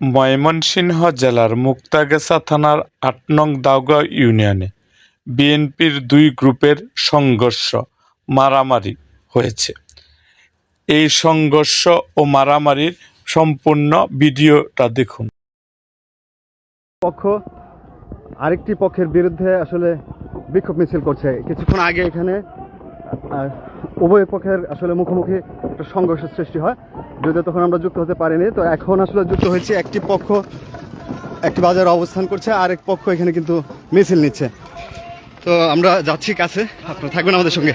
ময়মনসিংহ জেলার মুক্তাগাছা থানার আট নং দাউগাঁও ইউনিয়নে বিএনপির দুই গ্রুপের সংঘর্ষ মারামারি হয়েছে। এই সংঘর্ষ ও মারামারির সম্পূর্ণ ভিডিওটা দেখুন। পক্ষ আরেকটি পক্ষের বিরুদ্ধে আসলে বিক্ষোভ মিছিল করছে। কিছুক্ষণ আগে এখানে উভয় পক্ষের আসলে মুখোমুখি একটা সংঘর্ষের সৃষ্টি হয়। যদিও তখন আমরা যুক্ত হতে পারিনি, তো এখন আসলে যুক্ত হয়েছে, একটি পক্ষ একটি বাজারে অবস্থান করছে, আরেক পক্ষ এখানে কিন্তু মিছিল নিচ্ছে। তো আমরা যাচ্ছি কাছে, আপনারা থাকবেন আমাদের সঙ্গে।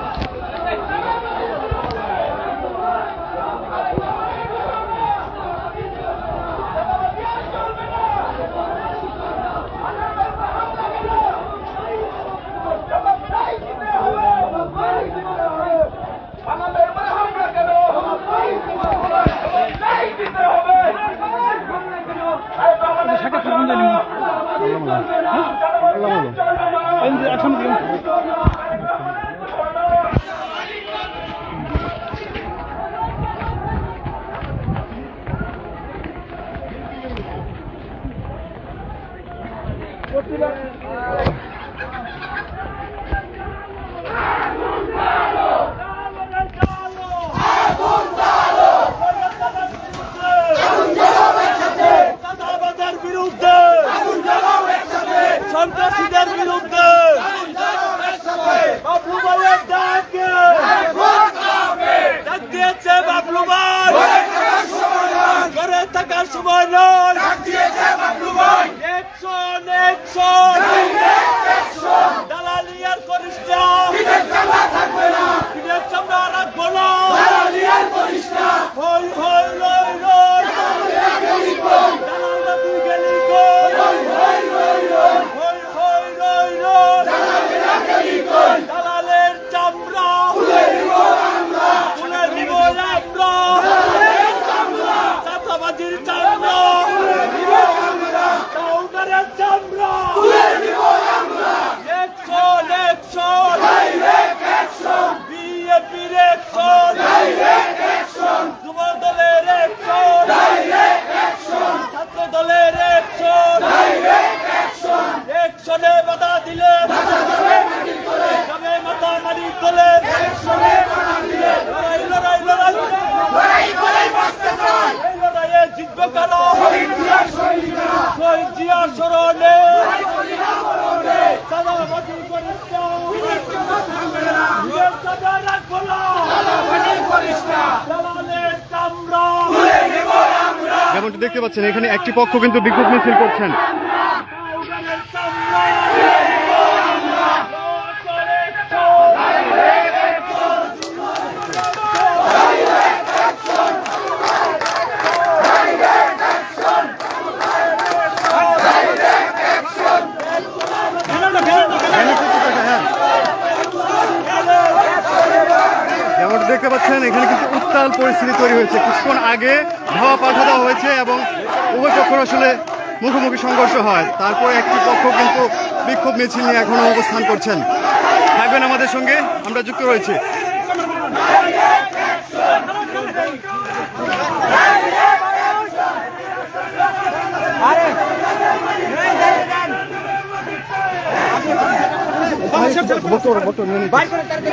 বিরুদ্ধে বাবলু ভাইয়ের ডাকে ডাক দিয়েছে বাবলু ভাই ঘরে থাকার সময় নয় একশন একশন দালালি আর করিস না বিদেশ চামড়া রাখব না হই হই রই রই দালালরা তুই গেলি কই হই হই রই রই দালালের চামড়া তুলে দিব আমরা চাঁদাবাজির চামড়া কাউন্টারের চামড়া একশন একশন বিএপির একশন যুব দলের একশন ছাত্র দলের একশন একশনে বাধা দিলে তবে মাথা মারি তোলে লড়াই লড়াই লড়াই এই লড়াইয়ে জিতবে কারা শহীদ জিয়ার স্মরণে চাঁদাবাজি করিস না নিজের চাঁদা রাখব না দালালের চামড়া যেমনটি দেখতে পাচ্ছেন এখানে একটি পক্ষ কিন্তু বিক্ষোভ মিছিল করছেন। পাচ্ছেন এখানে কিন্তু উত্তাল পরিস্থিতি তৈরি হয়েছে। কিছুক্ষণ আগে ধাওয়া পাঠা দেওয়া হয়েছে এবং উভয় পক্ষের আসলে মুখোমুখি সংঘর্ষ হয়। তারপরে একটি পক্ষ কিন্তু বিক্ষোভ মিছিল নিয়ে এখনও অবস্থান করছেন। থাকবেন আমাদের সঙ্গে, আমরা যুক্ত রয়েছি। বতর বতর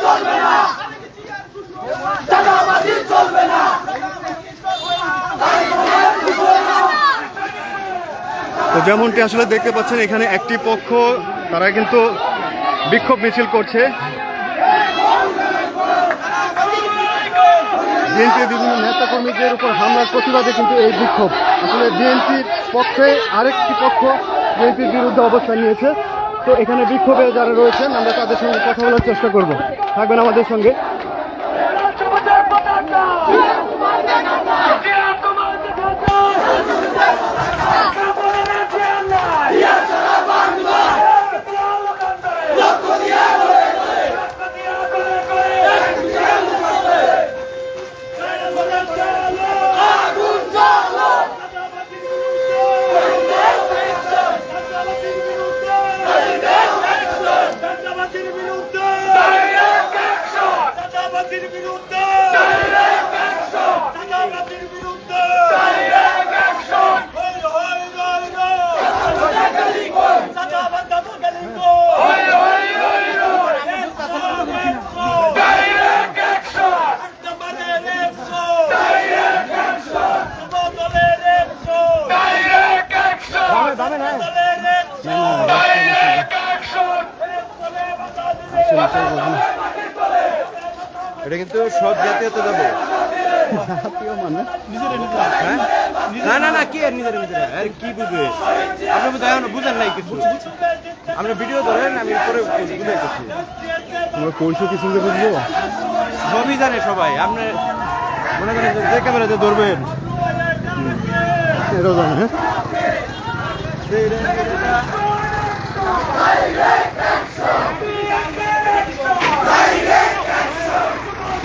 চলবে না চাঁদাবাজি চলবে না তো যেমনটি আসলে দেখতে পাচ্ছেন, এখানে একটি পক্ষ, তারা কিন্তু বিক্ষোভ মিছিল করছে। বিএনপির বিভিন্ন নেতা কর্মীদের উপর হামলার প্রতিবাদে কিন্তু এই বিক্ষোভ। আসলে বিএনপির পক্ষে আরেকটি পক্ষ বিএনপির বিরুদ্ধে অবস্থান নিয়েছে। তো এখানে বিক্ষোভে যারা রয়েছেন, আমরা তাদের সঙ্গে কথা বলার চেষ্টা করব। থাকবেন আমাদের সঙ্গে। চাঁদাবাজির এটা কিন্তু সব জাতীয়তে যাবে। হ্যাঁ? না না না কি আর নিজের নিজের? আরে কি বুঝবে? আপনি বোধ হয় বুঝেন নাই কিছু। আমরা ভিডিও ধরেন আমি পরে বুঝাইতেছি আমরা বুঝব? সবই জানে সবাই। আপনি মনে করেন যে- যে ক্যামেরাতে ধরবেন। এটাও জানে হ্যাঁ?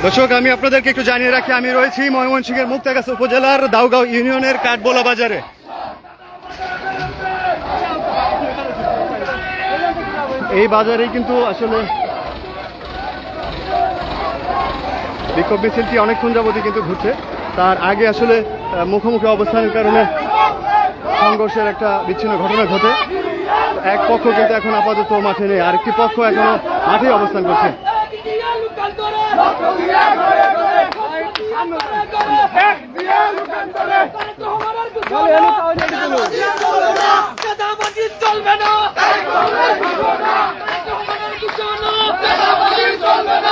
দর্শক, আমি আপনাদেরকে একটু জানিয়ে রাখি, আমি রয়েছি ময়মনসিংহের মুক্তাগাছা উপজেলার দাউগাঁও ইউনিয়নের কাঠবোলা বাজারে। এই বাজারে কিন্তু আসলে বিক্ষোভ মিছিলটি অনেকক্ষণ যাবতই কিন্তু ঘুরছে। তার আগে আসলে মুখোমুখি অবস্থানের কারণে সংঘর্ষের একটা বিচ্ছিন্ন ঘটনা ঘটে। এক পক্ষ কিন্তু এখন আপাতত মাঠে নেই, আরেকটি পক্ষ এখনও মাঠে অবস্থান করছে। চলবে না। চলবে না চলবে না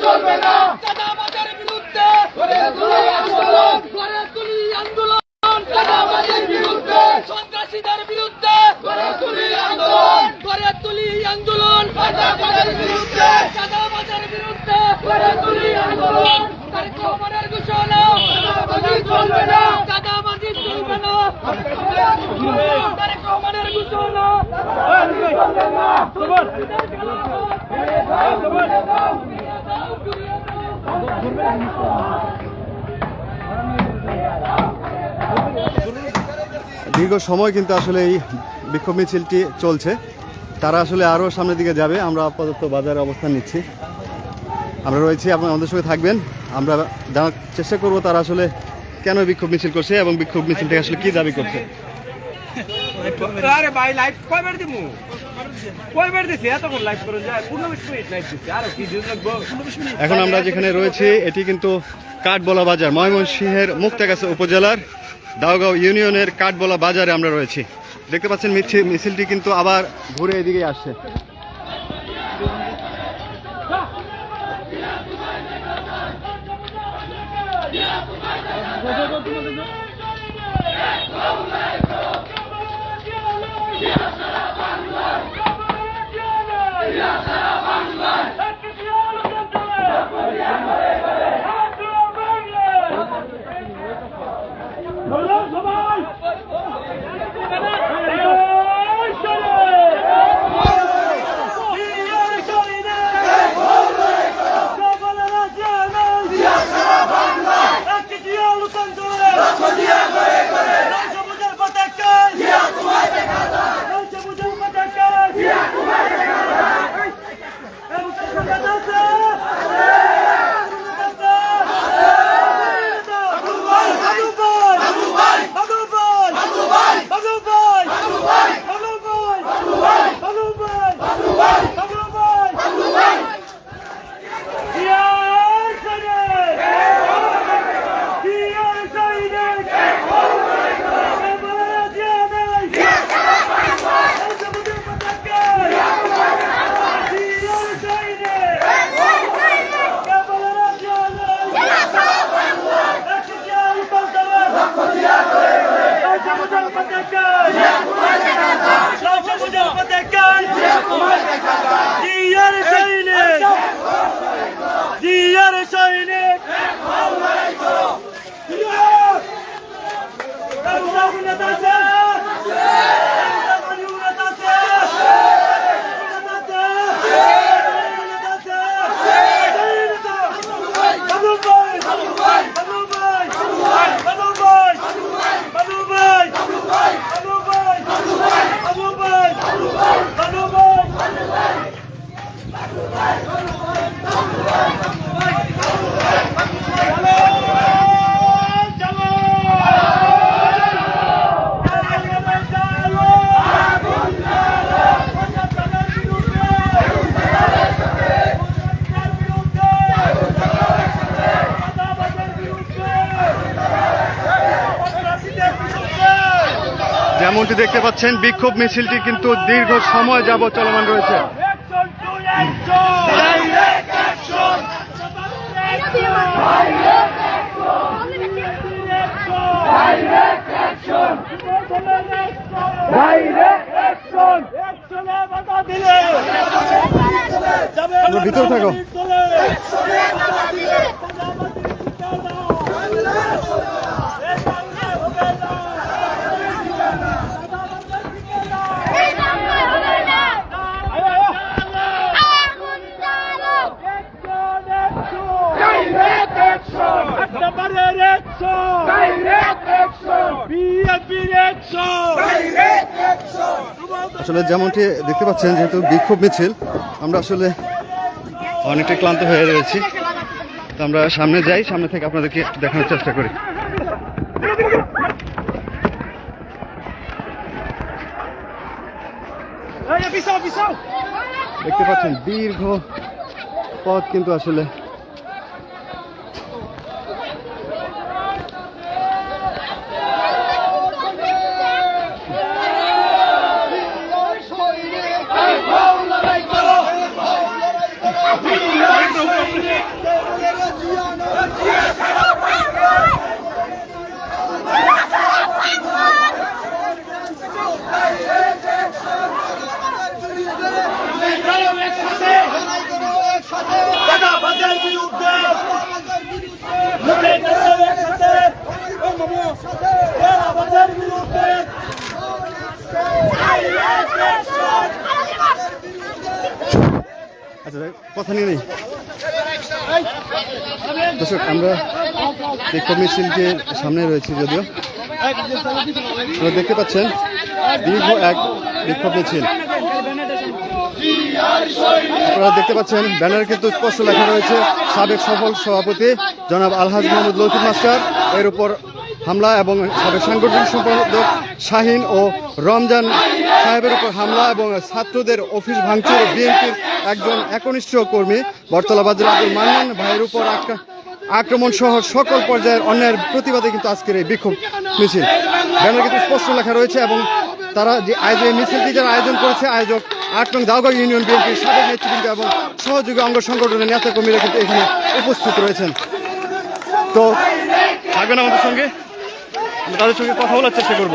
চলবে না বিরুদ্ধে দীর্ঘ সময় কিন্তু আসলে এই বিক্ষোভ মিছিলটি চলছে। তারা আসলে আরও সামনের দিকে যাবে। আমরা আপাতত বাজারে অবস্থান নিচ্ছি। আমরা রয়েছি আপনি আমাদের সঙ্গে থাকবেন। আমরা জানার চেষ্টা করব তারা আসলে কেন বিক্ষোভ মিছিল করছে এবং বিক্ষোভ মিছিল থেকে আসলে কী দাবি করছে। আরে ভাই লাইভ কয়বার দিমু? কয়বার দিছি? এতক্ষণ লাইভ করে যায়। পনেরো বিশ মিনিট লাইভ দিছি। আর কি এখন আমরা যেখানে রয়েছি এটি কিন্তু কাঠবলা বাজার ময়মনসিংহের মুক্তাগাছা উপজেলার দাওগাঁও ইউনিয়নের কাঠবোলা বাজারে আমরা রয়েছি দেখতে পাচ্ছেন মিছিল মিছিলটি কিন্তু আবার ঘুরে এদিকে আসছে Yeah. যেমনটি দেখতে পাচ্ছেন। বিক্ষোভ মিছিলটি কিন্তু দীর্ঘ সময় যাবত চলমান রয়েছে। ভিতরে থাকো। আসলে যেমনটি দেখতে পাচ্ছেন যেহেতু বিক্ষোভ মিছিল আমরা আসলে অনেকটা ক্লান্ত হয়ে রয়েছি। তো আমরা সামনে যাই সামনে থেকে আপনাদেরকে একটু দেখানোর চেষ্টা করি। দেখতে পাচ্ছেন দীর্ঘ পথ কিন্তু আসলে আচ্ছা কথা নিয়ে নেই। দর্শক, আমরা বিক্ষোভ মিছিলকে সামনে রয়েছি যদিও। দেখতে পাচ্ছেন, দীর্ঘ এক বিক্ষোভ মিছিল আপনারা দেখতে পাচ্ছেন, ব্যানার কিন্তু স্পষ্ট লেখা রয়েছে, সাবেক সফল সভাপতি জনাব আলহাজ মোহাম্মদ লতিফ মাস্টার। এর উপর হামলা এবং সাবেক সাংগঠনিক সম্পাদক শাহিন ও রমজান সাহেবের উপর হামলা এবং ছাত্রদের অফিস ভাঙচুর বিএনপির একজন একনিষ্ঠ কর্মী বর্তলা আব্দুল মান্নান ভাইয়ের উপর আক্রা- আক্রমণ সহ সকল পর্যায়ের অন্যায়ের প্রতিবাদে কিন্তু আজকের এই বিক্ষোভ মিছিল ব্যানার কিন্তু স্পষ্ট লেখা রয়েছে এবং তারা যে আয়োজন মিছিলটি যারা আয়োজন করেছে আয়োজক আট নং ইউনিয়ন বিএনপির সাবেক নেতৃবৃন্দ এবং সহযোগী অঙ্গ সংগঠনের নেতা কর্মীরা কিন্তু এখানে উপস্থিত রয়েছেন তো থাকবেন আমাদের সঙ্গে তাদের সঙ্গে কথা বলার চেষ্টা করব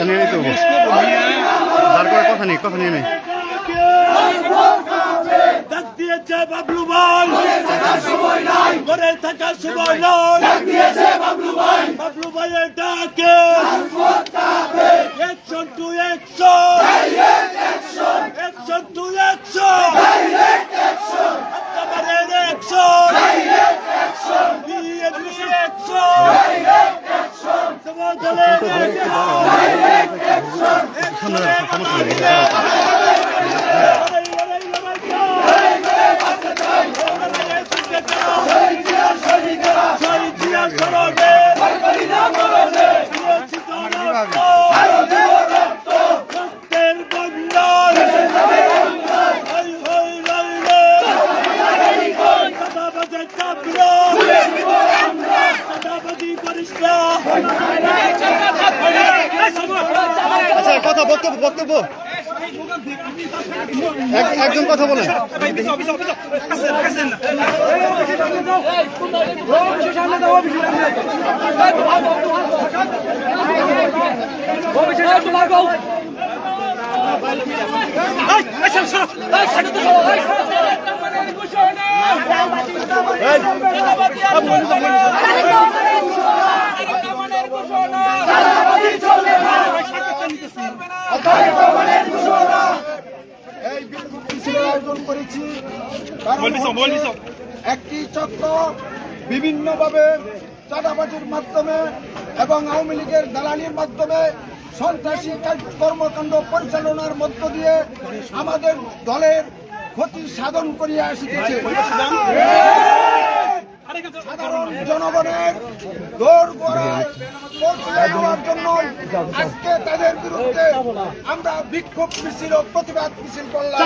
কথা নিয়ে নিতে হব করে কথা নেই, কথা নিয়ে নেই। দিয়েছে বাবলু ভাই। ঘরে থাকার সময় action to action action to action action action তোমার দলের শহীদ জিয়া স্মরণে রক্তের বন্ধন হই হই রইলে দাদাবাজের চাপল দাদাবাজি করিস না আচ্ছা কথা বক্তব্য বক্তব্য এক- একজন কথা বলেন এই বিক্ষোভ মিছিলের আয়োজন করেছি একটি চক্র বিভিন্নভাবে চাঁদাবাজির মাধ্যমে এবং আওয়ামী লীগের দালালির মাধ্যমে সন্ত্রাসী কর্মকাণ্ড পরিচালনার মধ্য দিয়ে আমাদের দলের ক্ষতি সাধন করিয়া আসিতেছে সাধারণ জনগণের দৌড় গড়ায় দেওয়ার জন্য আজকে তাদের বিরুদ্ধে আমরা বিক্ষোভ মিছিল প্রতিবাদ মিছিল করলাম।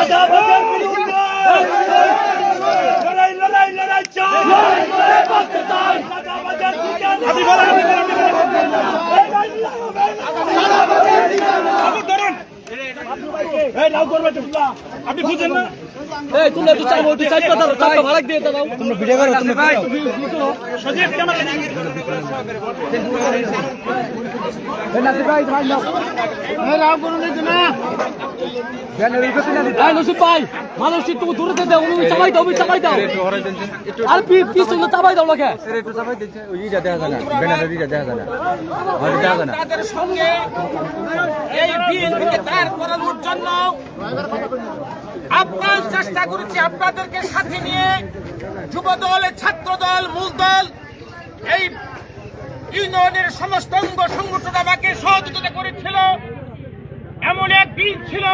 দাদাবাজের আপনি বুঝেন না? এই তুলে তুই চাবো তুই চাই কথা চাকা ভাড়া দিয়ে দাও। সজীব ক্যামেরা এই মানুষ একটু দূরে উনি চাপাই দাও উনি চাপাই দাও। আর চাপাই দাও লাগে তাদের সঙ্গে এই বিএনপিকে দাঁড় করানোর জন্য আপ্রাণ চেষ্টা করেছি আপনাদেরকে সাথে নিয়ে যুব দল ছাত্র দল মূল দল এই ইউনিয়নের সমস্ত অঙ্গ সংগঠন আমাকে সহযোগিতা করেছিল। এমন এক দিন ছিল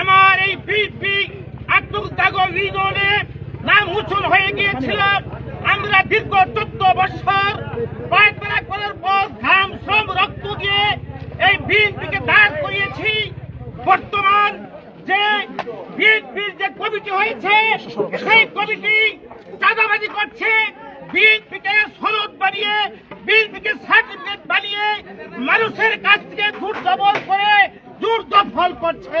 আমার এই বিপি আব্দুল তাগর ইউনিয়নে নাম উচ্ছল হয়ে গিয়েছিল। আমরা দীর্ঘ চোদ্দ বছর পায়তারা করার পর ঘাম, শ্রম, রক্ত দিয়ে এই বিএনপিকে দাঁড় করিয়েছি। বর্তমান যে বিএনপির যে কমিটি হয়েছে, সেই কমিটি চাঁদাবাজি করছে। বিএনপিকে সনদ বানিয়ে, বিএনপিকে সার্টিফিকেট বানিয়ে মানুষের কাছ থেকে জোর দবল করে জোর দখল করছে।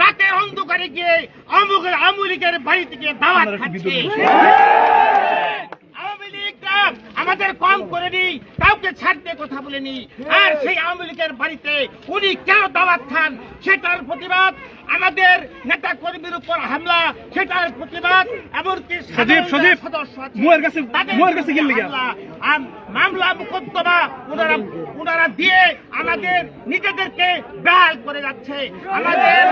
রাতের অন্ধকারে গিয়ে অমুকের আমুলিকের বাড়িতে গিয়ে দাওয়াত খাচ্ছে। আমাদের কম করেনি কাউকে ছাড়তে কথা বলেনি। আর সেই আওয়ামী লীগের বাড়িতে উনি কেন দাওয়াত খান সেটার প্রতিবাদ আমাদের নেতা কর্মীর উপর হামলা সেটার প্রতিবাদ এমনকি মামলা মুকদ্দমা ওনারা ওনারা দিয়ে আমাদের নিজেদেরকে বেহাল করে যাচ্ছে। আমাদের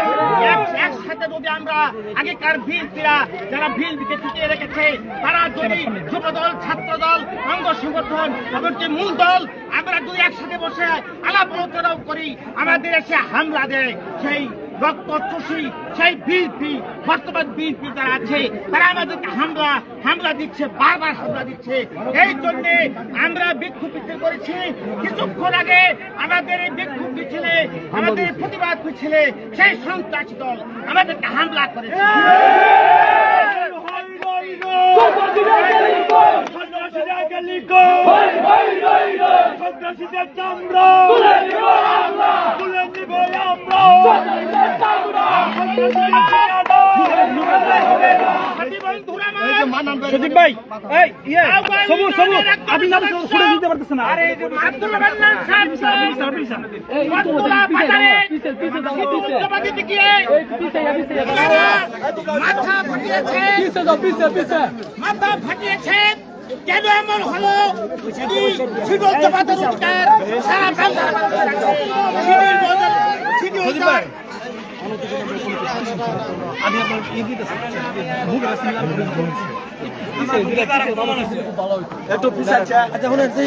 এক- একসাথে যদি আমরা আগেকার বিএনপিরা যারা বিএনপিকে টিকিয়ে রেখেছে তারা যদি যুব দল ছাত্র দল অঙ্গ সংগঠন এমনকি মূল দল আমরা যদি একসাথে বসে আলাপ আলোচনাও করি আমাদের এসে হামলা দেয় সেই রক্ত চষি সেই বিএনপি বর্তমান বিএনপি যারা আছে, তারা আমাদেরকে হামলা হামলা দিচ্ছে, বারবার হামলা দিচ্ছে। এই জন্য আমরা বিক্ষোভ মিছিল করেছি। কিছুক্ষণ আগে আমাদের এই বিক্ষোভ মিছিলে, আমাদের প্রতিবাদ মিছিলে সেই সন্ত্রাসী দল আমাদেরকে হামলা করেছে। সন্ত্রাসীদের চামড়া তুলে নিব আমরা তুলে নিব আমরা সজীব ভাই এই ইয়ে সবুজ সবুজ আপনি না ছুটে দিতে পারতেছেন না আরে মাথা ফাটিয়েছে মাথা ফাটিয়েছে কেন এমন হলো সিভিল জমাতের সারা বাংলার মানুষের আছে। সিভিল জমাতের- সিভিল অধিকার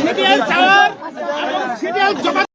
সিরিয়াল চাওয়ার এবং সিরিয়াল জমা